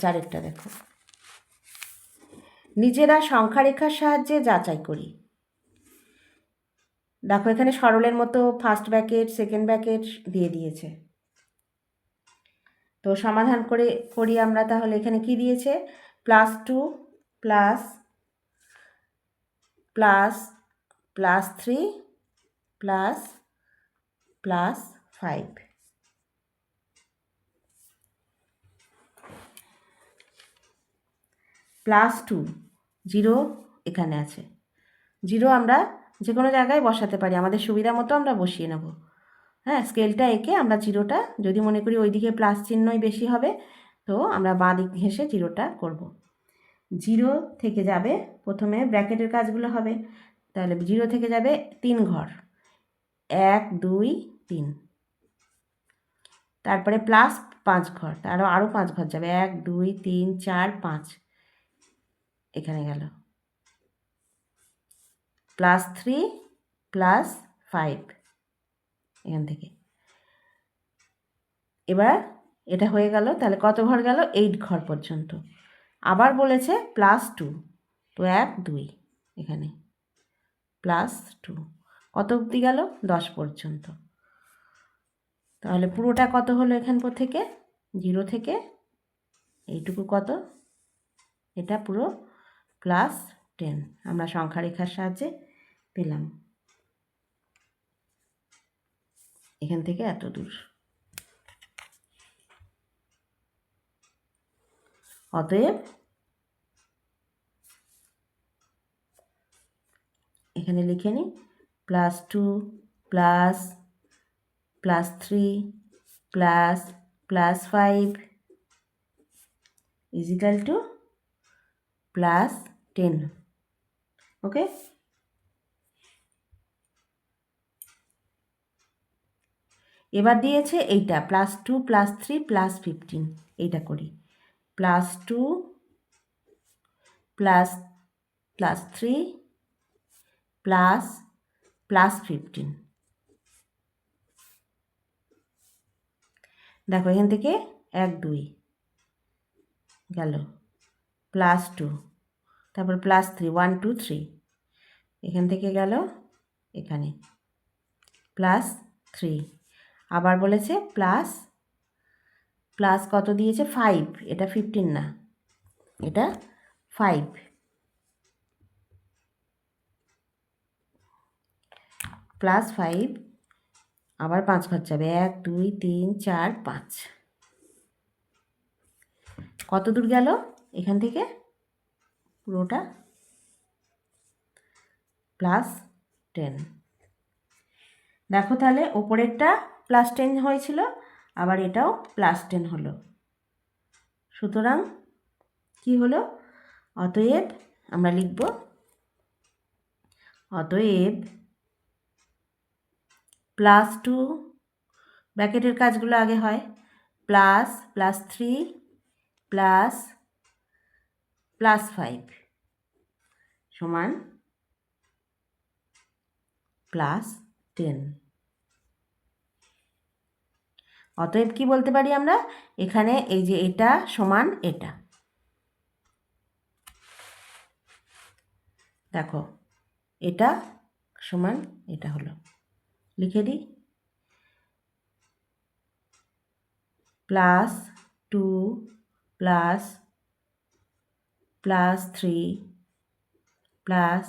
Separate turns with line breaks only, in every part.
চারেরটা দেখো। নিজেরা সংখ্যারেখার সাহায্যে যাচাই করি। দেখো, এখানে সরলের মতো ফার্স্ট ব্যাকেট সেকেন্ড ব্যাকেট দিয়ে দিয়েছে। তো সমাধান করে, করি আমরা তাহলে এখানে কি দিয়েছে? Plus two plus plus plus three plus plus five plus two zero এখানে আছে। জিরো আমরা যে কোনো জায়গায় বসাতে পারি, আমাদের সুবিধা মতো আমরা বসিয়ে নেব। হ্যাঁ স্কেলটা এঁকে আমরা জিরোটা যদি মনে করি ওই দিকে প্লাস চিহ্নই বেশি হবে, তো আমরা বাঁ দিক ঘেঁষে জিরোটা করব। জিরো থেকে যাবে, প্রথমে ব্র্যাকেটের কাজগুলো হবে, তাহলে জিরো থেকে যাবে তিন ঘর। এক, দুই, তিন। তারপরে প্লাস পাঁচ ঘর আরও আরও পাঁচ ঘর যাবে। এক, দুই, তিন, চার, পাঁচ। এখানে গেল। প্লাস থ্রি প্লাস ফাইভ এখান থেকে। এবার এটা হয়ে গেল, তাহলে কত ঘর গেল? এইট ঘর পর্যন্ত। আবার বলেছে প্লাস টু তো এক, দুই এখানে। প্লাস টু কত অবধি গেল? দশ পর্যন্ত। তাহলে পুরোটা কত হলো এখান থেকে? জিরো থেকে? এইটুকু কত? এটা পুরো প্লাস টেন আমরা সংখ্যা রেখার সাহায্যে পেলাম। এখান থেকে এত দূর। অতএব এখানে লিখে নিই plus two plus plus three plus plus five equal to plus ten okay এবার দিয়েছে এইটা plus two plus three plus fifteen এইটা করি। Plus two plus plus three plus plus fifteen দেখো এখান থেকে এক, দুই গেল। প্লাস টু তারপর plus three one two three এখান থেকে গেল এখানে। প্লাস থ্রি আবার বলেছে প্লাস প্লাস কত দিয়েছে? ফাইভ এটা ফিফটিন না। এটা ফাইভ প্লাস ফাইভ আবার পাঁচ ঘর যাবে এক, দুই, তিন, চার, পাঁচ। কত দূর গেল এখান থেকে? পুরোটা প্লাস টেন দেখো তাহলে ওপরেরটা প্লাস টেন হয়েছিল, আবার এটাও প্লাস টেন হলো। সুতরাং কি হলো? অতএব আমরা লিখব, অতএব প্লাস টু ব্র্যাকেটের কাজগুলো আগে হয় plus plus three plus plus five সমান প্লাস টেন অতএব কি বলতে পারি আমরা? এখানে এই যে এটা সমান এটা। দেখো, এটা সমান এটা হলো। লিখে দিই। Plus two plus plus three plus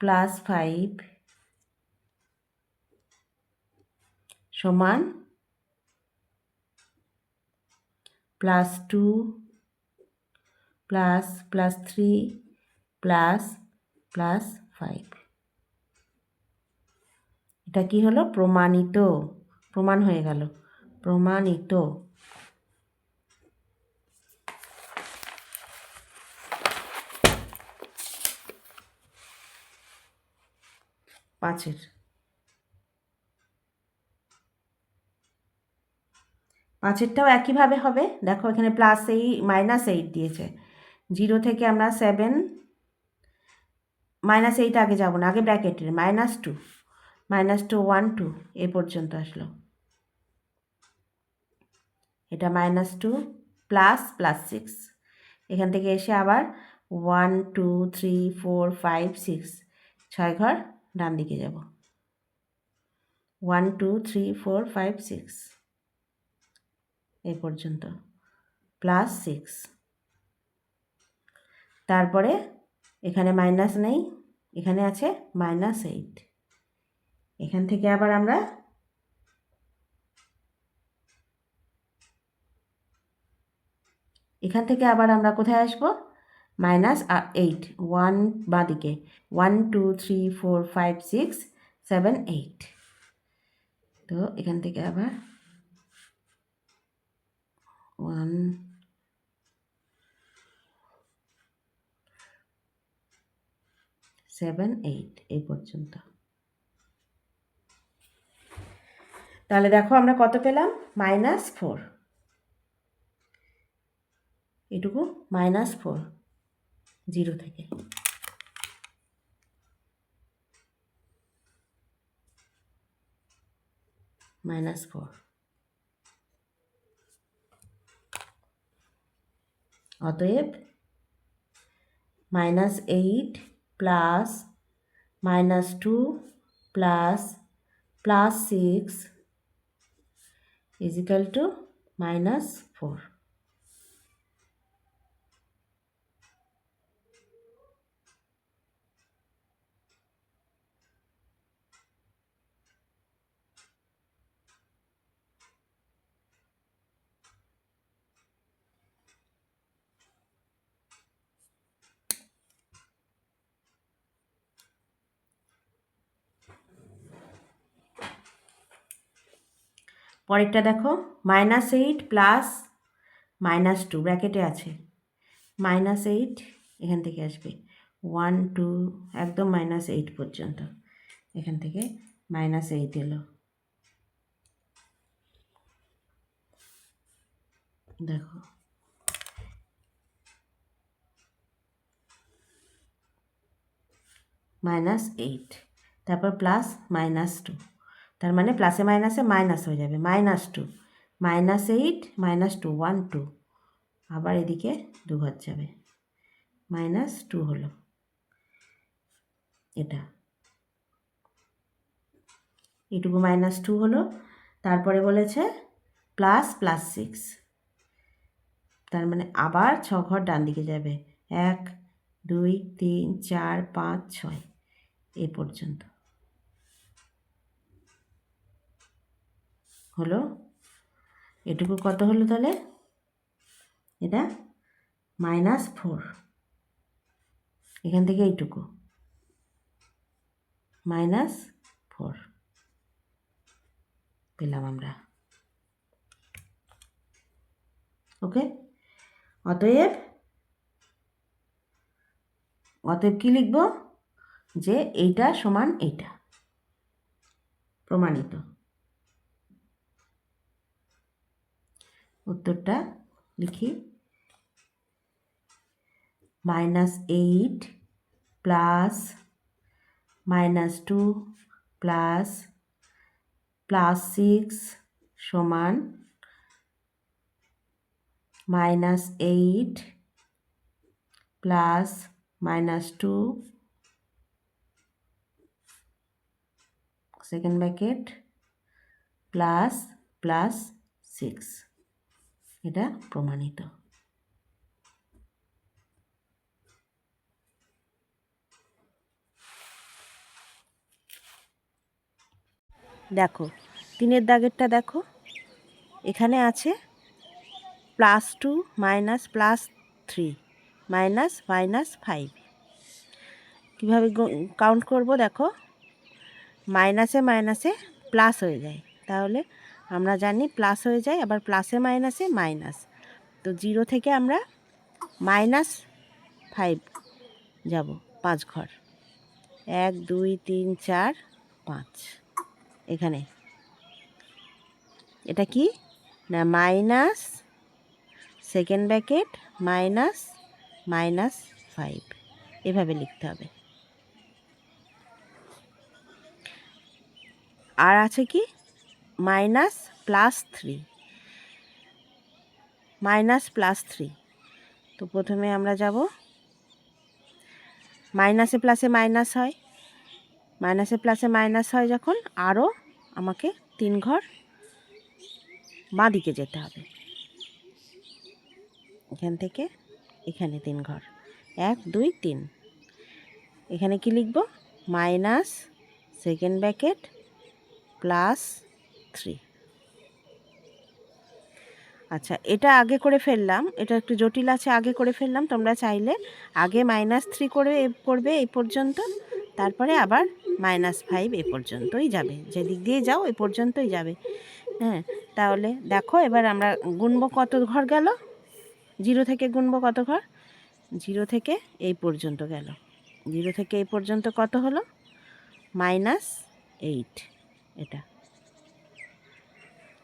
plus five সমান plus two plus plus three plus plus five এটা কি হলো? প্রমাণিত। প্রমাণ হয়ে গেল। প্রমাণিত। পাঁচের। পাঁচেরটাও একইভাবে হবে। দেখো এখানে প্লাস এই মাইনাস এইট দিয়েছে। জিরো থেকে আমরা সেভেন মাইনাস এইট আগে যাব না, আগে ব্র্যাকেটের minus two minus two one two এ পর্যন্ত আসলো। এটা minus two plus plus six এখান থেকে এসে আবার one two three four five six ছয় ঘর ডান দিকে যাব। One two three four five six এ পর্যন্ত। প্লাস সিক্স তারপরে এখানে মাইনাস নেই, এখানে আছে মাইনাস এইট এখান থেকে আবার আমরা এখান থেকে আবার আমরা কোথায় আসব? মাইনাস এইট ওয়ান বাঁদিকে one two three four five six seven eight তো এখান থেকে আবার ওয়ান সেভেন এইট এই পর্যন্ত। তাহলে দেখো আমরা কত পেলাম? মাইনাস ফোর এটুকু মাইনাস ফোর জিরো থেকে মাইনাস ফোর অতএব minus eight plus minus two plus plus six is equal to minus পরেরটা দেখো minus eight plus minus two ব্র্যাকেটে আছে। মাইনাস এইট এখান থেকে আসবে। ওয়ান টু একদম মাইনাস এইট পর্যন্ত। এখান থেকে মাইনাস এইট এলো। দেখো। মাইনাস এইট তারপর প্লাস মাইনাস টু তার মানে প্লাসে মাইনাসে মাইনাস হয়ে যাবে minus two minus eight minus two one two আবার এদিকে দু ঘর যাবে মাইনাস টু হলো এটা। এটুকু মাইনাস টু হলো, তারপরে বলেছে প্লাস প্লাস সিক্স তার মানে আবার ছ ঘর ডান দিকে যাবে, এক, দুই, তিন, চার, পাঁচ, ছয়, এ পর্যন্ত। হলো? এটুকু কত হলো তাহলে? এটা মাইনাস ফোর এখান থেকে এইটুকু। মাইনাস ফোর পেলাম আমরা। ওকে অতএব অতএব কী লিখব? যে এইটা সমান এইটা। প্রমাণিত। উত্তরটা লিখি। Minus eight plus, minus two plus plus six সমান minus eight plus minus two. Second bracket, plus plus six. এটা প্রমাণিত। দেখো, তিনের দাগেরটা দেখো। এখানে আছে plus two minus plus three minus minus five. কীভাবে কাউন্ট করব দেখো? মাইনাসে মাইনাসে প্লাস হয়ে যায়। তাহলে আমরা জানি প্লাস হয়ে যায়, আবার প্লাসে মাইনাসে মাইনাস তো জিরো থেকে আমরা মাইনাস ফাইভ যাব, পাঁচ ঘর। এক, দুই, তিন, চার, পাঁচ। এখানে। এটা কি? না minus second bracket minus minus five এভাবে লিখতে হবে। আর আছে কি? Minus plus three. Minus plus three. তো প্রথমে আমরা যাব। মাইনাসে প্লাসে মাইনাস হয়। মাইনাসে প্লাসে মাইনাস হয় যখন আরও আমাকে তিন ঘর বাঁ দিকে যেতে হবে। এখান থেকে এখানে তিন ঘর। এক, দুই, তিন। এখানে কি লিখব? Minus second bracket plus three আচ্ছা এটা আগে করে ফেললাম। এটা একটু জটিল আছে, আগে করে ফেললাম। তোমরা চাইলে আগে মাইনাস থ্রি করে করবে এই পর্যন্ত, তারপরে আবার মাইনাস ফাইভ এ পর্যন্তই যাবে। যেদিক দিয়ে যাও, এ পর্যন্তই যাবে। হ্যাঁ তাহলে দেখো, এবার আমরা গুনবো কত ঘর গেল? জিরো থেকে গুনবো কত ঘর? জিরো থেকে এই পর্যন্ত গেল। জিরো থেকে এই পর্যন্ত কত হলো? মাইনাস এইট এটা।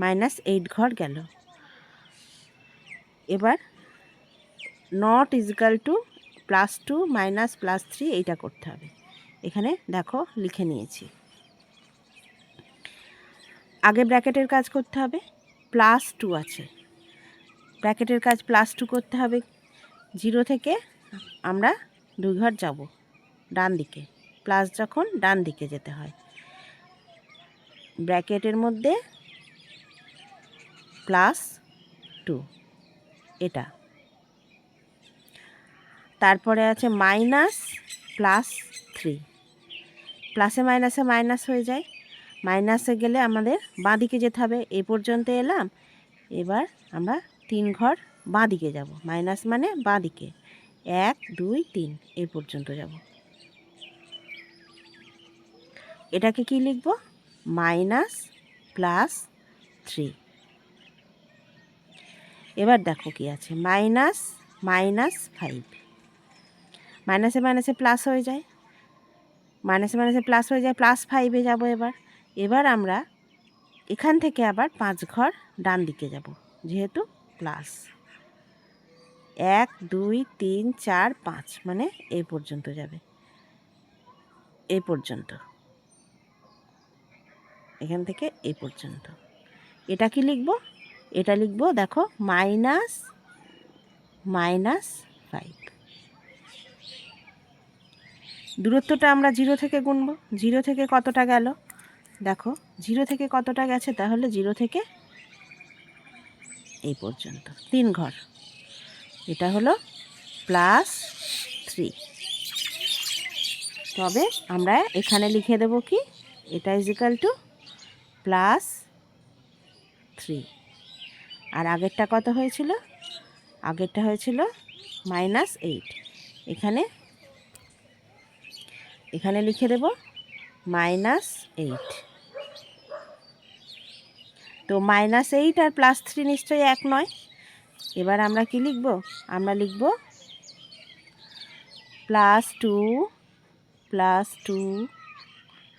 মাইনাস এইট ঘর গেল। এবার not equal to plus two minus plus three এইটা করতে হবে। এখানে দেখো লিখে নিয়েছি। আগে ব্র্যাকেটের কাজ করতে হবে প্লাস টু আছে। ব্র্যাকেটের কাজ প্লাস টু করতে হবে। জিরো থেকে আমরা দুই ঘর যাব ডান দিকে। প্লাস যখন ডান দিকে যেতে হয়। ব্র্যাকেটের মধ্যে প্লাস টু। এটা। তারপরে আছে মাইনাস প্লাস থ্রি। প্লাসে মাইনাসে মাইনাস হয়ে যায়। মাইনাসে গেলে আমাদের বাঁ দিকে যেতে হবে। এ পর্যন্ত এলাম। এবার আমরা তিন ঘর বাঁ দিকে যাব। মাইনাস মানে বাঁ দিকে এক, দুই, তিন, এ পর্যন্ত যাব। এটাকে কি লিখব? Minus plus three. এবার দেখো কি আছে মাইনাস মাইনাস ফাইভ মাইনাসে মাইনাসে প্লাস হয়ে যায়। মাইনাসে মাইনাসে প্লাস হয়ে যায় প্লাস ফাইভে যাব এবার। এবার আমরা এখান থেকে আবার পাঁচ ঘর ডান দিকে যাব, যেহেতু প্লাস এক, দুই, তিন, চার, পাঁচ মানে এই পর্যন্ত যাবে। এই পর্যন্ত। এখান থেকে এই পর্যন্ত। এটা কি লিখব? এটা লিখব, দেখো, মাইনাস মাইনাস ফাইভ। দূরত্বটা আমরা জিরো থেকে গুনবো। জিরো থেকে কতটা গেল? দেখো, জিরো থেকে কতটা গেছে? তাহলে জিরো থেকে এই পর্যন্ত। তিন ঘর। এটা হলো প্লাস থ্রি। তবে আমরা এখানে লিখে দেব কি? এটা is equal to plus three আর আগেরটা কত হয়েছিল? আগেরটা হয়েছিল মাইনাস এইট এখানে এখানে লিখে দেব মাইনাস এইট তো মাইনাস এইট আর প্লাস থ্রি নিশ্চয়ই এক নয়। এবার আমরা কি লিখব? আমরা লিখব plus two plus two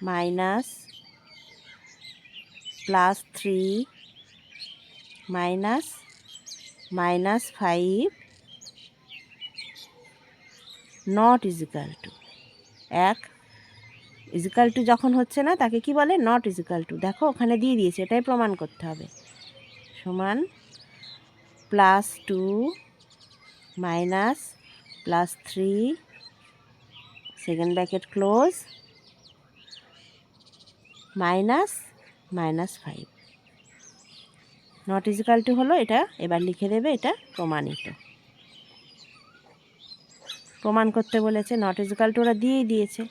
minus plus three minus minus five, not equal to. এক ইজিক্যাল টু যখন হচ্ছে না, তাকে কি বলে? Not equal to. দেখো, ওখানে দিয়ে দিয়েছে, এটাই প্রমাণ করতে হবে। সমান plus two minus plus three, second bracket close, minus minus five. Not equal to হলো এটা, এবার লিখে দেবে এটা প্রমাণিত। প্রমাণ করতে বলেছে নট ইজিক্যাল টু ওরা দিয়েই দিয়েছে।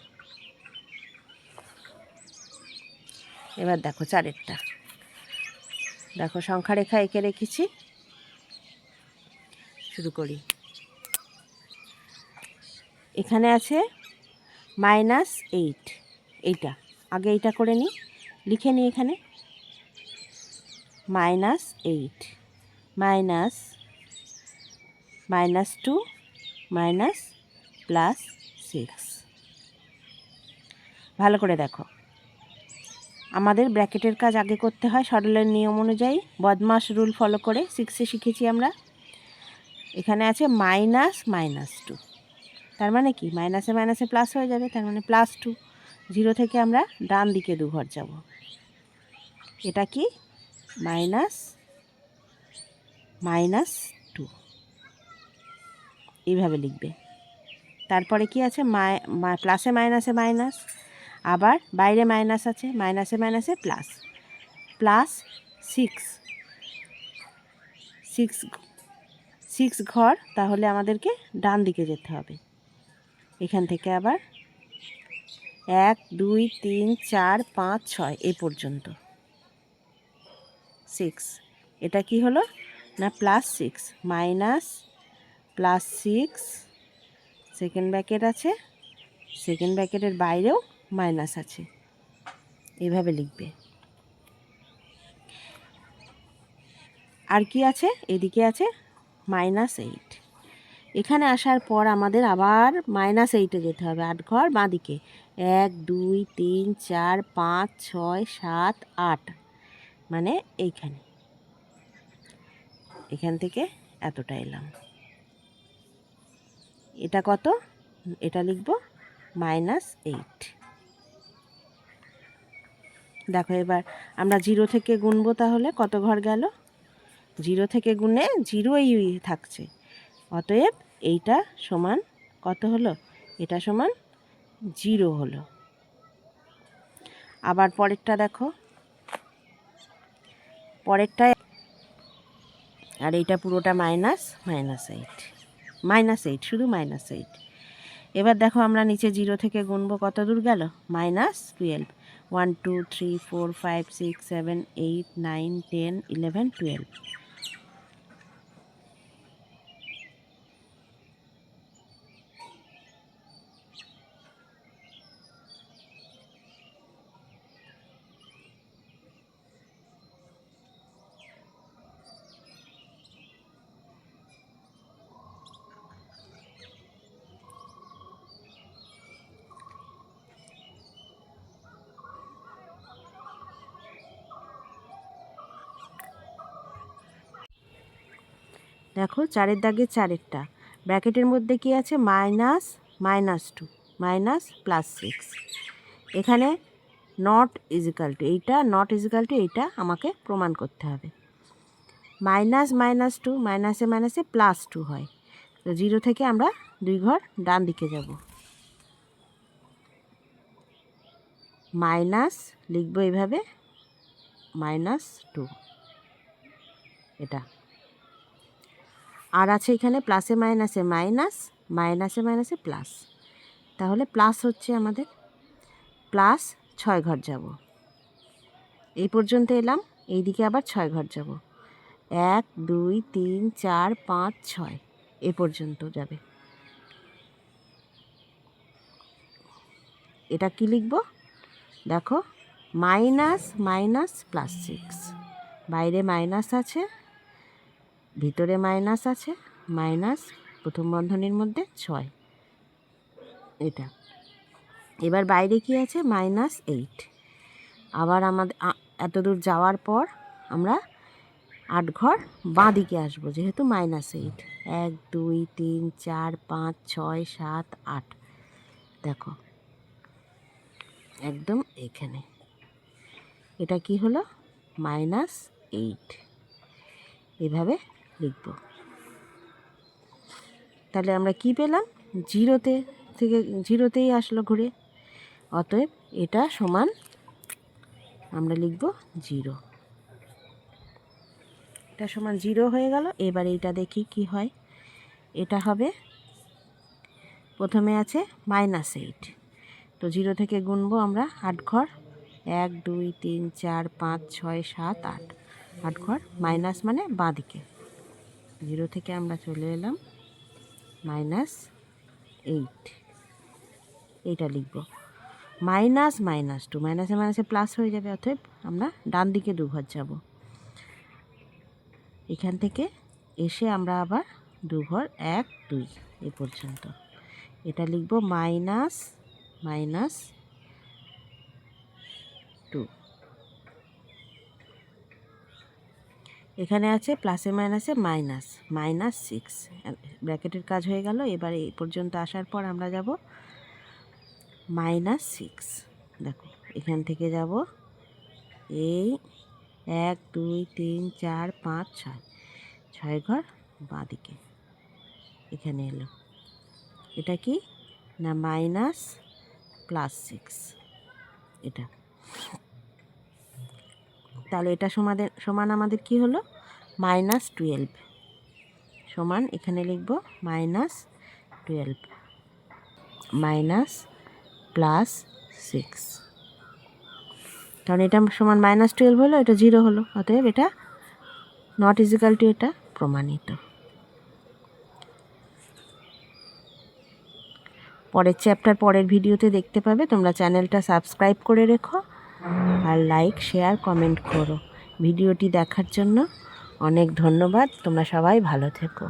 এবার দেখো চারেরটা। দেখো সংখ্যা রেখা এঁকে রেখেছি। শুরু করি। এখানে আছে মাইনাস এইট এইটা। আগে এইটা করে নিই। লিখে নিই এখানে। Minus eight, minus minus two, minus plus six. ভালো করে দেখো। আমাদের ব্র্যাকেটের কাজ আগে করতে হয় সরলের নিয়ম অনুযায়ী, বদমাস রুল ফলো করে সিক্সে শিখেছি আমরা। এখানে আছে মাইনাস মাইনাস টু। তার মানে কি? মাইনাসে মাইনাসে প্লাস হয়ে যাবে, তার মানে প্লাস টু। জিরো থেকে আমরা ডান দিকে দু ঘর যাব। এটা কি? Minus minus two. এইভাবে লিখবে। তারপরে কি আছে? প্লাসে মাইনাসে মাইনাস, আবার বাইরে মাইনাস আছে, মাইনাসে মাইনাসে plus. Plus six. Six six ঘর, তাহলে আমাদেরকে ডান দিকে যেতে হবে। এখান থেকে আবার এক, দুই, তিন, চার, পাঁচ, ছয়, এ পর্যন্ত। সিক্স এটা কি হলো? না plus six minus plus six second bracket আছে। সেকেন্ড ব্যাকেটের বাইরেও মাইনাস আছে। এভাবে লিখবে। আর কি আছে? এদিকে আছে মাইনাস এইট এখানে আসার পর আমাদের আবার মাইনাস এইটে যেতে হবে। আট ঘর বাঁদিকে। এক, দুই, তিন, চার, পাঁচ, ছয়, সাত, আট। মানে এইখানে। এখান থেকে এতটা এলাম। এটা কত? এটা লিখব মাইনাস এইট। দেখো এবার আমরা জিরো থেকে গুনবো তাহলে কত ঘর গেল? জিরো থেকে গুনে জিরোই থাকছে। অতএব এইটা সমান কত হলো? এটা সমান জিরো হলো। আবার পরেরটা দেখো। পরেরটায় আর এইটা পুরোটা minus minus eight minus eight শুধু মাইনাস এইট এবার দেখো আমরা নিচে জিরো থেকে গুনবো, কত দূর গেল? Minus twelve one two three four five six seven eight nine ten eleven twelve দেখো, চারের দাগে চারেরটা ব্র্যাকেটের মধ্যে কি আছে? Minus minus two, minus plus six. এখানে নট ইজিক্যাল টু এইটা নট ইজিক্যাল টু এইটা আমাকে প্রমাণ করতে হবে। মাইনাস মাইনাস টু, মাইনাসে মাইনাসে প্লাস টু হয়। তো জিরো থেকে আমরা দুই ঘর ডান দিকে যাব। মাইনাস লিখব এইভাবে মাইনাস টু। এটা। আর আছে এখানে প্লাসে মাইনাসে মাইনাস মাইনাসে মাইনাসে প্লাস তাহলে প্লাস হচ্ছে আমাদের প্লাস ছয় ঘর যাব। এই পর্যন্ত এলাম এই দিকে আবার ছয় ঘর যাব। এক, দুই, তিন, চার, পাঁচ, ছয়, এ পর্যন্ত যাবে। এটা কি লিখব? দেখো মাইনাস মাইনাস প্লাস সিক্স বাইরে মাইনাস আছে ভিতরে মাইনাস আছে, মাইনাস প্রথম বন্ধনীর মধ্যে ছয়। এটা। এবার বাইরে কি আছে? Minus eight. আবার আমাদের এত দূর যাওয়ার পর আমরা আট ঘর বাঁ দিকে আসব, যেহেতু মাইনাস এইট। এক, দুই, তিন, চার, পাঁচ, ছয়, সাত, আট। দেখো। একদম এখানে। এটা কি হলো? Minus eight. এভাবে লিখব। তাহলে আমরা কি পেলাম? জিরোতে থেকে, জিরোতেই আসলো ঘুরে। অতএব এটা সমান আমরা লিখব জিরো। এটা সমান জিরো হয়ে গেল। এবার এইটা দেখি কি হয়। এটা হবে প্রথমে আছে মাইনাস এইট তো জিরো থেকে গুনবো আমরা আট ঘর। এক, দুই, তিন, চার, পাঁচ, ছয়, সাত, আট। আট ঘর মাইনাস মানে বাঁ দিকে জিরো থেকে আমরা চলে এলাম মাইনাস এইট এইটা লিখব। মাইনাস মাইনাস টু মাইনাসে মাইনাসে প্লাস হয়ে যাবে, অতএব আমরা ডান দিকে দুঘর যাব। এখান থেকে এসে আমরা আবার দুঘর এক, দুই এ পর্যন্ত। এটা লিখব মাইনাস মাইনাস টু এখানে আছে প্লাসে মাইনাসে মাইনাস মাইনাস সিক্স ব্র্যাকেটের কাজ হয়ে গেল, এবার এই পর্যন্ত আসার পর আমরা যাব মাইনাস সিক্স দেখো, এখান থেকে যাব। এই এক, দুই, তিন, চার, পাঁচ, ছয়। ছয় ঘর বাঁ দিকে এখানে এলো। এটা কি? না মাইনাস প্লাস সিক্স এটা। তাহলে এটা সমাদের, সমান আমাদের কি হলো? Minus twelve. সমান এখানে লিখব minus twelve. Minus plus six. কারণ এটা সমান মাইনাস টুয়েলভ হলো, এটা জিরো হলো, অতএব এটা নট ইজিক্যাল টু এটা প্রমাণিত। পরের চ্যাপ্টার পরের ভিডিওতে দেখতে পাবে, তোমরা চ্যানেলটা সাবস্ক্রাইব করে রেখো। আর লাইক শেয়ার কমেন্ট করো। ভিডিওটি দেখার জন্য অনেক ধন্যবাদ। তোমরা সবাই ভালো থেকো।